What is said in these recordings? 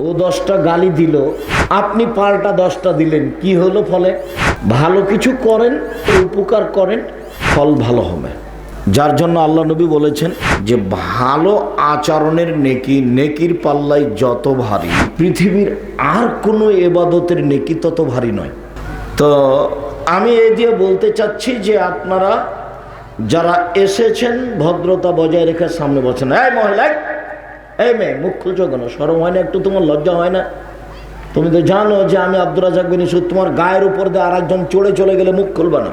ও দশটা গালি দিল। আপনি পাল্টা দশটা দিলেন। কি হলো ফলে? ভালো কিছু করেন উপকার করেন, ফল ভালো হবে। যার জন্য আল্লাহ নবী বলেছেন যে, ভালো আচরণের নেকি, নেকির পাল্লাই যত ভারী, পৃথিবীর আর কোনো এবাদতের নেকি তত ভারী নয়। তো আমি এই দিয়ে বলতে চাচ্ছি যে, আপনারা যারা এসেছেন, ভদ্রতা বজায় রেখে সামনে বসেন। এই মহিলা এই মেয়ে, মুখ খুলছো কেন? সরম হয় না, একটু তোমার লজ্জা হয় না? তুমি তো জানো যে আমি আব্দুর রাজাক বিন তোমার গায়ের উপর দিয়ে আর একজন চড়ে চলে গেলে মুখ খুলবা না।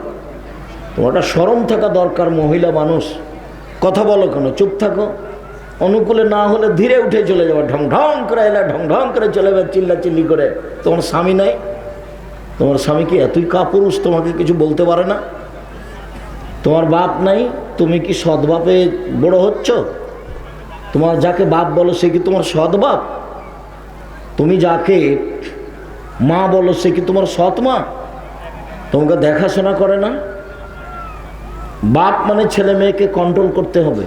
তোমার একটা সরম থাকা দরকার, মহিলা মানুষ। কথা বলো কেন? চুপ থাকো। অনুকূলে না হলে ধীরে উঠে চলে যাবে। ঢং ঢং করে এলে ঢং ঢং করে চলে যাবে চিল্লা চিল্লি করে। তোমার স্বামী নাই। তোমার স্বামী কি এতই কাপুরুষ, তোমাকে কিছু বলতে পারে না? তোমার বাপ নাই, তুমি কি সৎ বাপে বড় হচ্ছ? তোমার যাকে বাপ বলো সে কি তোমার সৎ বাপ? তুমি যাকে মা বলো সে কি তোমার সৎ মা? তোমাকে দেখাশোনা করে না? বাপ মানে ছেলে মেয়েকে কন্ট্রোল করতে হবে।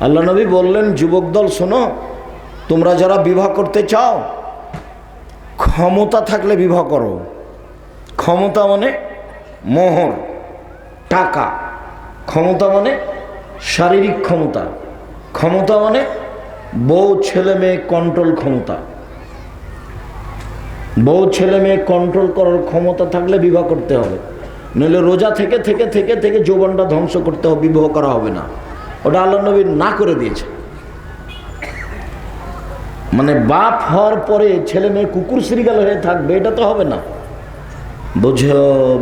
আল্লাহ নবী বললেন, যুবক দল, শোনো, তোমরা যারা বিবাহ করতে চাও, ক্ষমতা থাকলে বিবাহ করো। ক্ষমতা মানে মোহর, টাকা। ক্ষমতা মানে শারীরিক ক্ষমতা। ক্ষমতা মানে বউ ছেলে মেয়ে কন্ট্রোল ক্ষমতা। বউ ছেলে মেয়ে কন্ট্রোল করার ক্ষমতা থাকলে বিবাহ করতে হবে। নইলে রোজা থেকে থেকে থেকে থেকে যৌবনটা ধ্বংস করতে হবে, বিবাহ করা হবে না। ওটা আল্লাহ নবী না করে দিয়েছে। মানে বাপ হওয়ার পরে ছেলে মেয়ে কুকুর শ্রীগাল হয়ে থাকবে, এটা তো হবে না। বুঝে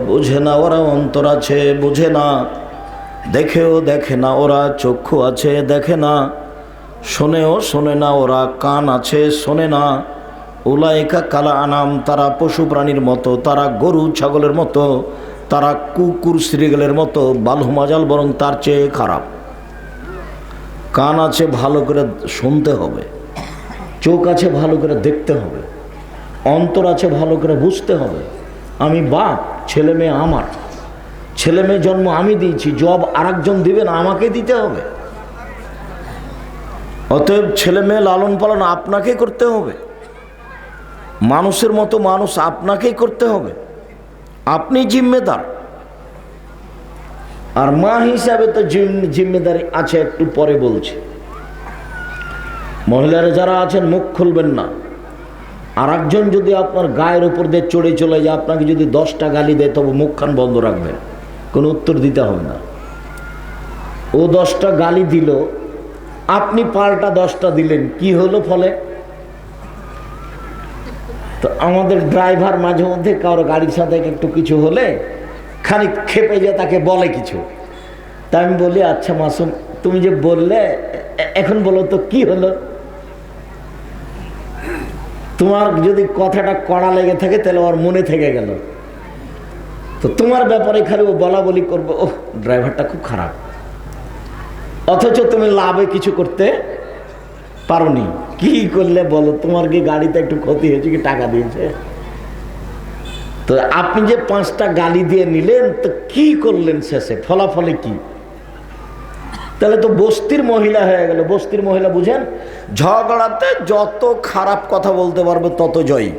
বুঝে না ওরা অন্তর আছে, বুঝে না। দেখেও দেখে না ওরা, চক্ষু আছে দেখে না। শোনেও শোনে না ওরা, কান আছে শোনে না। উলাইকা কালা আনাম, তারা পশু প্রাণীর মতো, তারা গরু ছাগলের মতো, তারা কুকুর শ্রীগলের মতো বালহুমাজাল বরং তার চেয়ে খারাপ। কান আছে ভালো করে শুনতে হবে, চোখ আছে ভালো করে দেখতে হবে, অন্তর আছে ভালো করে বুঝতে হবে, আমি বাপ, ছেলে মেয়ে আমার। ছেলে মেয়ে জন্ম আমি দিয়েছি, জব আর আরেকজন দিবেন আমাকে দিতে হবে। অতএব ছেলে মেয়ে লালন পালন আপনাকে করতে হবে। মানুষের মতো মানুষ আপনাকেই করতে হবে। আপনি জিম্মেদার। আর মা হিসাবে তো জিম্মেদারি আছে, একটু পরে বলছি। মহিলারা যারা আছেন, মুখ খুলবেন না। আর একজন যদি আপনার গায়ের উপর দিয়ে চড়ে চলে যায়, আপনাকে যদি দশটা গালি দেয়, তবে মুখখান বন্ধ রাখবেন। কোনো উত্তর দিতে হবে না। ও দশটা গালি দিল, আপনি পাল্টা দশটা দিলেন, কি হলো ফলে? তো আমাদের ড্রাইভার মাঝে মধ্যে কারও গাড়ির সাথে একটু কিছু হলে খানিক খেপে যে তাকে বলে কিছু। তা আমি বলি আচ্ছা মাসুম, তুমি যে বললে এখন বলো তো কি হলো? তোমার যদি কথাটা কড়া লেগে থাকে, তাহলে ওর মনে থেকে গেল। তো তোমার ব্যাপারে খালি ও বলা বলি করব। ও ড্রাইভারটা খুব খারাপ। অথচ তুমি লাভে কিছু করতে পারোনি। কি করলে বলো, তোমার কি গাড়িতে একটু ক্ষতি হয়েছে কি টাকা দিয়েছে? তো আপনি যে পাঁচটা গালি দিয়ে নিলেন, তো কি করলেন শেষে? ফলাফলে কি? তাহলে তো বস্তির মহিলা হয়ে গেল। বস্তির মহিলা বুঝেন, ঝগড়াতে যত খারাপ কথা বলতে পারবে তত জয়ী।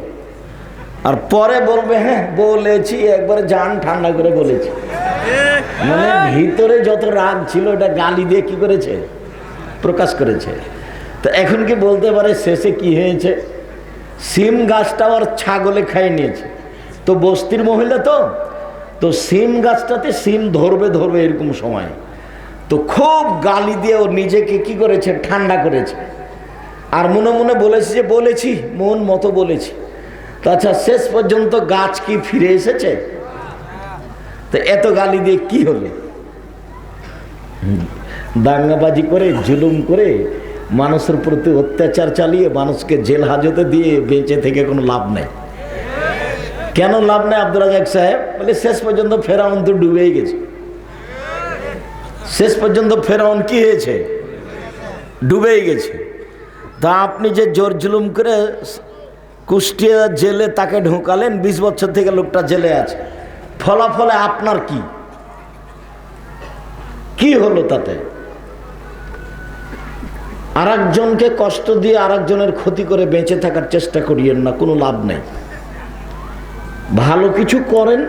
আর পরে বলবে হ্যাঁ বলেছি, একবারে জান ঠান্ডা করে বলেছি। মানে ভিতরে যত রাগ ছিল ওটা গালি দিয়ে কি করেছে? প্রকাশ করেছে। তো এখন কি বলতে পারে, শেষে কি হয়েছে? সিম গাছটা আর ছাগলে খাইয়ে নিয়েছে। তো বস্তির মহিলা তো তো সিম গাছটাতে সিম ধরবে ধরবে এরকম সময়। তো খুব গালি দিয়ে ও নিজেকে কি করেছে? ঠান্ডা করেছে। আর মনে মনে বলেছে যে, বলেছি, মন মতো বলেছি। আচ্ছা শেষ পর্যন্ত গাছ কি ফিরে এসেছে? তো এত গালি দিয়ে কি হলো দাঙ্গাবাজি করে, জুলুম করে, মানুষের প্রতি অত্যাচার চালিয়ে মানুষকে জেল হাজতে দিয়ে বেঁচে থেকে কোনো লাভ নেই। কেন লাভ নেই আব্দুল রাজাক সাহেব? বলে শেষ পর্যন্ত ফেরাউন তো ডুবেই গেছে। শেষ পর্যন্ত ফেরাউন কি হয়েছে? ডুবেই গেছে। তা আপনি যে জোর জুলুম করে কুষ্টিয়া জেলে তাকে ঢোকালেন, বিশ বছর থেকে লোকটা জেলে আছে। ফলাফলে আপনার কি? কি হলো তাতে? আর কষ্ট দিয়ে আর ক্ষতি করে বেঁচে থাকার চেষ্টা করিয়েন না, কোনো লাভ নেই। ভালো কিছু করেন,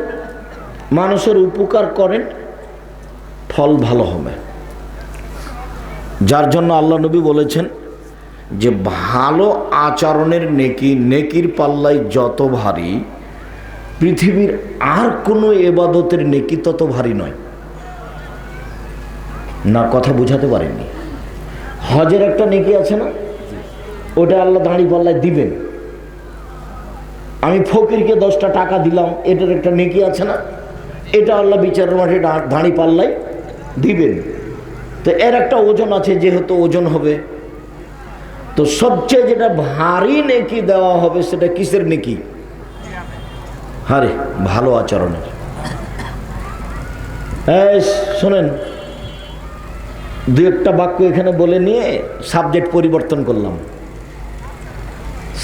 মানুষের উপকার করেন, ফল ভালো হবে। যার জন্য আল্লাহ নবী বলেছেন যে ভালো আচরণের নেকি, নেকির পাল্লায় যত ভারী, পৃথিবীর আর কোনো এবাদতের নেকি তত ভারী নয়। না, কথা বুঝাতে পারেননি হজের একটা নেকি আছে না? ওটা আল্লাহ দাঁড়ি পাল্লায় দিবেন। আমি ফকিরকে দশটা টাকা দিলাম, এটার একটা নেকি আছে না? এটা আল্লাহ বিচারের মাঠে দাঁড়ি পাল্লায় দিবেন। তো এর একটা ওজন আছে, যেহেতু ওজন হবে। তো সবচেয়ে যেটা ভারী নেকি দেওয়া হবে সেটা কিসের নেকি? আরে, ভালো আচরণের। শোনেন দু একটা বাক্য এখানে বলে নিয়ে সাবজেক্ট পরিবর্তন করলাম।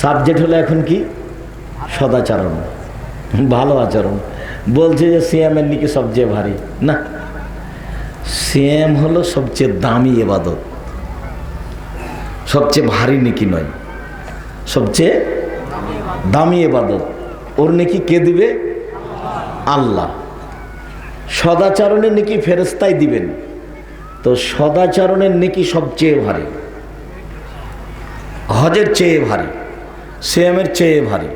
সাবজেক্ট হলো এখন কি? সদাচরণ। ভালো আচরণ। বলছে যে সিএমের নিকে সবচেয়ে ভারী। না, সিএম হলো সবচেয়ে দামি এবাদত। সবচেয়ে ভারী নেকি নয়। সবচেয়ে দামি এবাদত। ওর নেকি কে দিবে? আল্লাহ। সদাচরণের নেকি ফেরস্তাই দিবেন। তো সদাচরণের নেকি সবচেয়ে ভারী। হজের চেয়ে ভারী, সিয়ামের চেয়ে ভারী,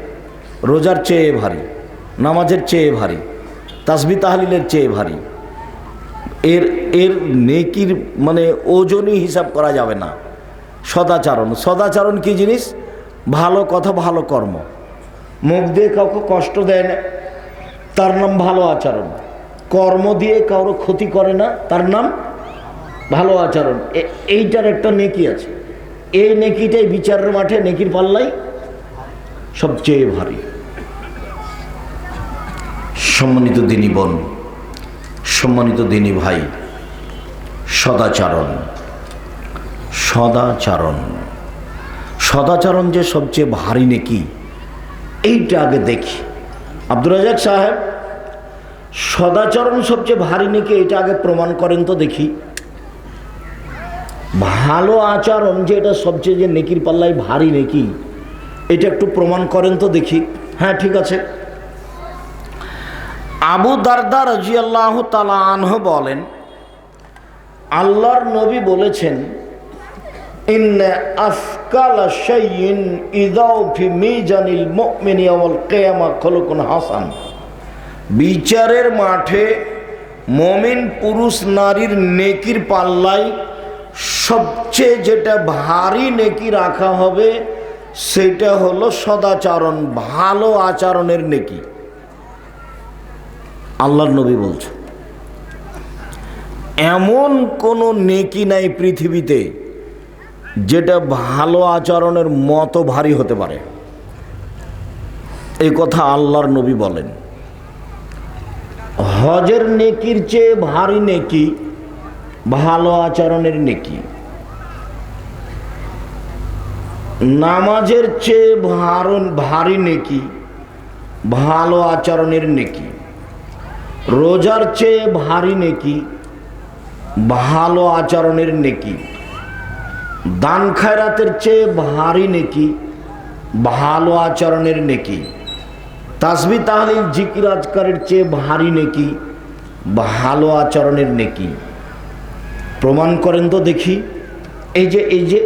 রোজার চেয়ে ভারী, নামাজের চেয়ে ভারী, তাসবি তাহলিলের চেয়ে ভারী। এর এর নেকির মানে ওজনই হিসাব করা যাবে না। সদাচারণ। সদাচারণ কি জিনিস? ভালো কথা, ভালো কর্ম। মুখ দিয়ে কাউকে কষ্ট দেয় না, তার নাম ভালো আচরণ। কর্ম দিয়ে কারও ক্ষতি করে না, তার নাম ভালো আচরণ। এইটার একটা নেকি আছে। এই নেকিটাই বিচারের মাঠে, নেকির পাল্লাই সবচেয়ে ভারী। সম্মানিত দিনী বোন, সম্মানিত দিনী ভাই, সদাচারণ। সদাচারণ। সদাচরণ যে সবচেয়ে ভারী নেকি, এইটা আগে দেখি। আব্দুর রাজাক সাহেব, সদাচরণ সবচেয়ে ভারী নেকি এটা আগে প্রমাণ করেন তো দেখি। ভালো আচরণ যে এটা সবচেয়ে যে নেকির পাল্লায় ভারী নেকি, এটা একটু প্রমাণ করেন তো দেখি। হ্যাঁ ঠিক আছে। আবু দারদা রাজি আল্লাহ আনহ বলেন, আল্লাহর নবী বলেছেন হাসান। বিচারের মাঠে মমিন পুরুষ নারীর নেকির পাল্লায় সবচেয়ে যেটা ভারী নেকি রাখা হবে, সেটা হলো সদাচরণ, ভালো আচরণের নেকি। আল্লাহর নবী বলছে, এমন কোনো নেকি নাই পৃথিবীতে যেটা ভালো আচরণের মতো ভারী হতে পারে। এই কথা আল্লাহর নবী বলেন। হজের নেকির চেয়ে ভারী নেকি, ভালো আচরণের নেকি। নামাজের চেয়ে ভারণ, ভারী নেকি, ভালো আচরণের নেকি। রোজার চেয়ে ভারী নেকি, ভালো আচরণের নেকি। দান খায়রাতের চেয়ে ভারী নেকি, ভালো আচরণের নেকি, তাসবি তাহলিল জিকির আজকারের চেয়ে ভারী নেকি, ভালো আচরণের নেকি। প্রমাণ করেন তো দেখি, এই যে এই যে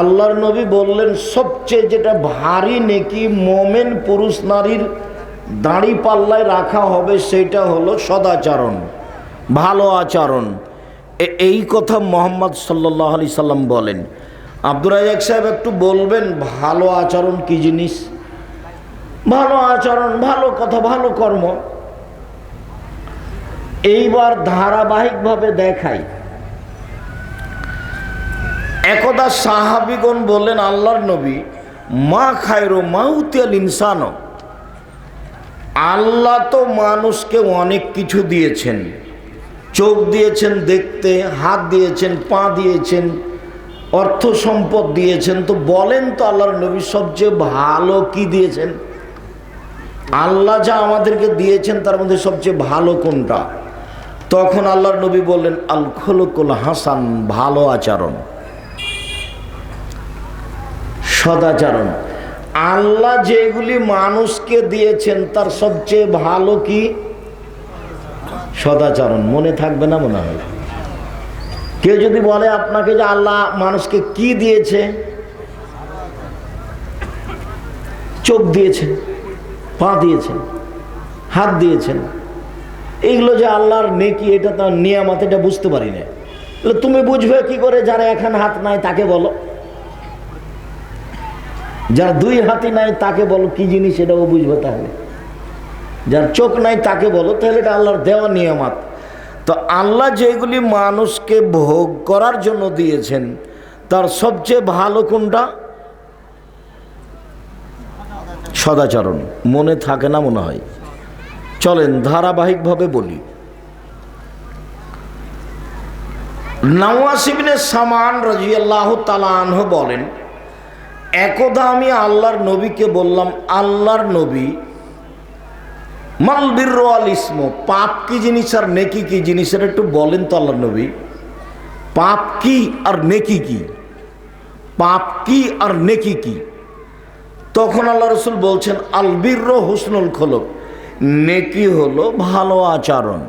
আল্লাহর নবী বললেন, সবচেয়ে যেটা ভারী নেকি মোমেন পুরুষ নারীর দাড়ি পাল্লায় রাখা হবে, সেটা হলো সদাচরণ, ভালো আচরণ। এই কথা মোহাম্মদ সাল্লাহ আলি সাল্লাম বলেন। আব্দুর রাজাক সাহেব একটু বলবেন, ভালো আচরণ কি জিনিস? ভালো আচরণ, ভালো কথা, ভালো কর্ম। এইবার ধারাবাহিকভাবে দেখাই। একদা সাহাবিগণ বললেন, আল্লাহর নবী, মা খায়রো মাউতিয়াল ইনসানো। আল্লাহ তো মানুষকে অনেক কিছু দিয়েছেন। চোখ দিয়েছেন দেখতে, হাত দিয়েছেন, পা দিয়েছেন, অর্থ সম্পদ দিয়েছেন, তো বলেন তো আল্লাহর নবী সবচেয়ে ভালো কি দিয়েছেন? আল্লাহ যা আমাদেরকে দিয়েছেন, তার মধ্যে সবচেয়ে ভালো কোনটা? তখন আল্লাহর নবী বললেন আল খোলকুল হাসান, ভালো আচরণ। সদাচরণ আল্লাহ যেগুলি মানুষকে দিয়েছেন, তার সবচেয়ে ভালো কি? সদাচরণ, মনে থাকবে না মনে হয় কেউ যদি বলে আপনাকে যে আল্লাহ মানুষকে কি দিয়েছে? চোখ দিয়েছেন পা দিয়েছেন হাত দিয়েছেন এইগুলো যে আল্লাহর নেকি, এটা তার নিয়ামত, এটা বুঝতে পারি না। তুমি বুঝবে কি করে? যারা এখন হাত নাই তাকে বলো। যার দুই হাতি নাই তাকে বলো, কি জিনিস? এটাও বুঝবে তাহলে। যার চোখ নাই তাকে বলো, তাহলে এটা আল্লাহর দেওয়া নিয়ামত। তো আল্লাহ যেগুলি মানুষকে ভোগ করার জন্য দিয়েছেন, তার সবচেয়ে ভালো কোনটা? সদাচরণ। মনে থাকে না মনে হয়। চলেন, ধারাবাহিকভাবে বলি। নওয়াসিবিনের সামান রাজিয়াল্লাহ তালাহ বলেন, একদা আমি আল্লাহর নবীকে বললাম, আল্লাহর নবী মালবির আল পাপ কি জিনিস আর নেকি কি? জিনিস একটু বলেন তো আল্লাহর নবী। পাপ কি আর নেকি কি? পাপ কি আর নেকি কি? তখন আল্লাহ রসুল বলছেন আলবির হুসনুল খোলক। নেকি হলো ভালো আচরণ।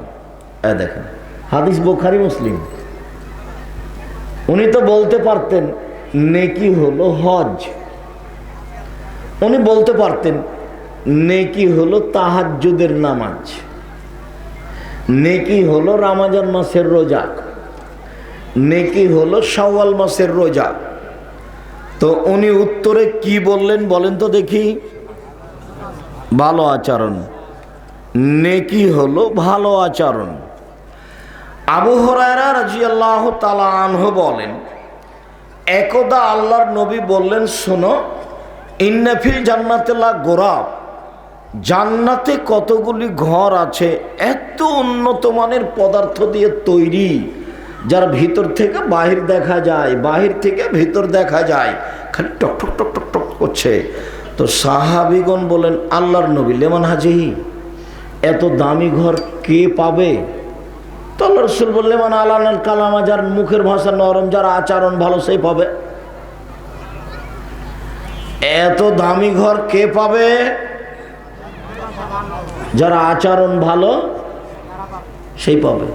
এ দেখেন, হাদিস বোখারি, মুসলিম। উনি তো বলতে পারতেন, নেকি হলো হজ। উনি বলতে পারতেন নেকি হলো তাহাজ্জুদের নামাজ। নেকি হলো রামাজান মাসের রোজা। নেকি হলো শাওয়াল মাসের রোজা। তো উনি উত্তরে কি বললেন বলেন তো দেখি। ভালো আচরণ। নেকি হলো ভালো আচরণ। আবু হরায়রা রাজিয়াল্লাহ তালা আনহু বলেন, একদা আল্লাহর নবী বললেন, শোনো ইন্নাফিল জান্নাতেলা গোরাব। জান্নাতে কতগুলি ঘর আছে, এত উন্নত মানের পদার্থ দিয়ে তৈরি, যার ভিতর থেকে বাহির দেখা যায়, বাহির থেকে ভিতর দেখা যায়, খালি টক টক টক টক টক করছে। তো সাহাবিগণ বলেন, আল্লাহর নবী, লেমন হাজিহি, এত দামি ঘর কে পাবে? তো রসুল বললে মানে আল্লাহ কালামা, যার মুখের ভাষা নরম, যার আচরণ ভালো, সেই পাবে। এত দামি ঘর কে পাবে? যারা আচরণ ভালো সেই পাবে।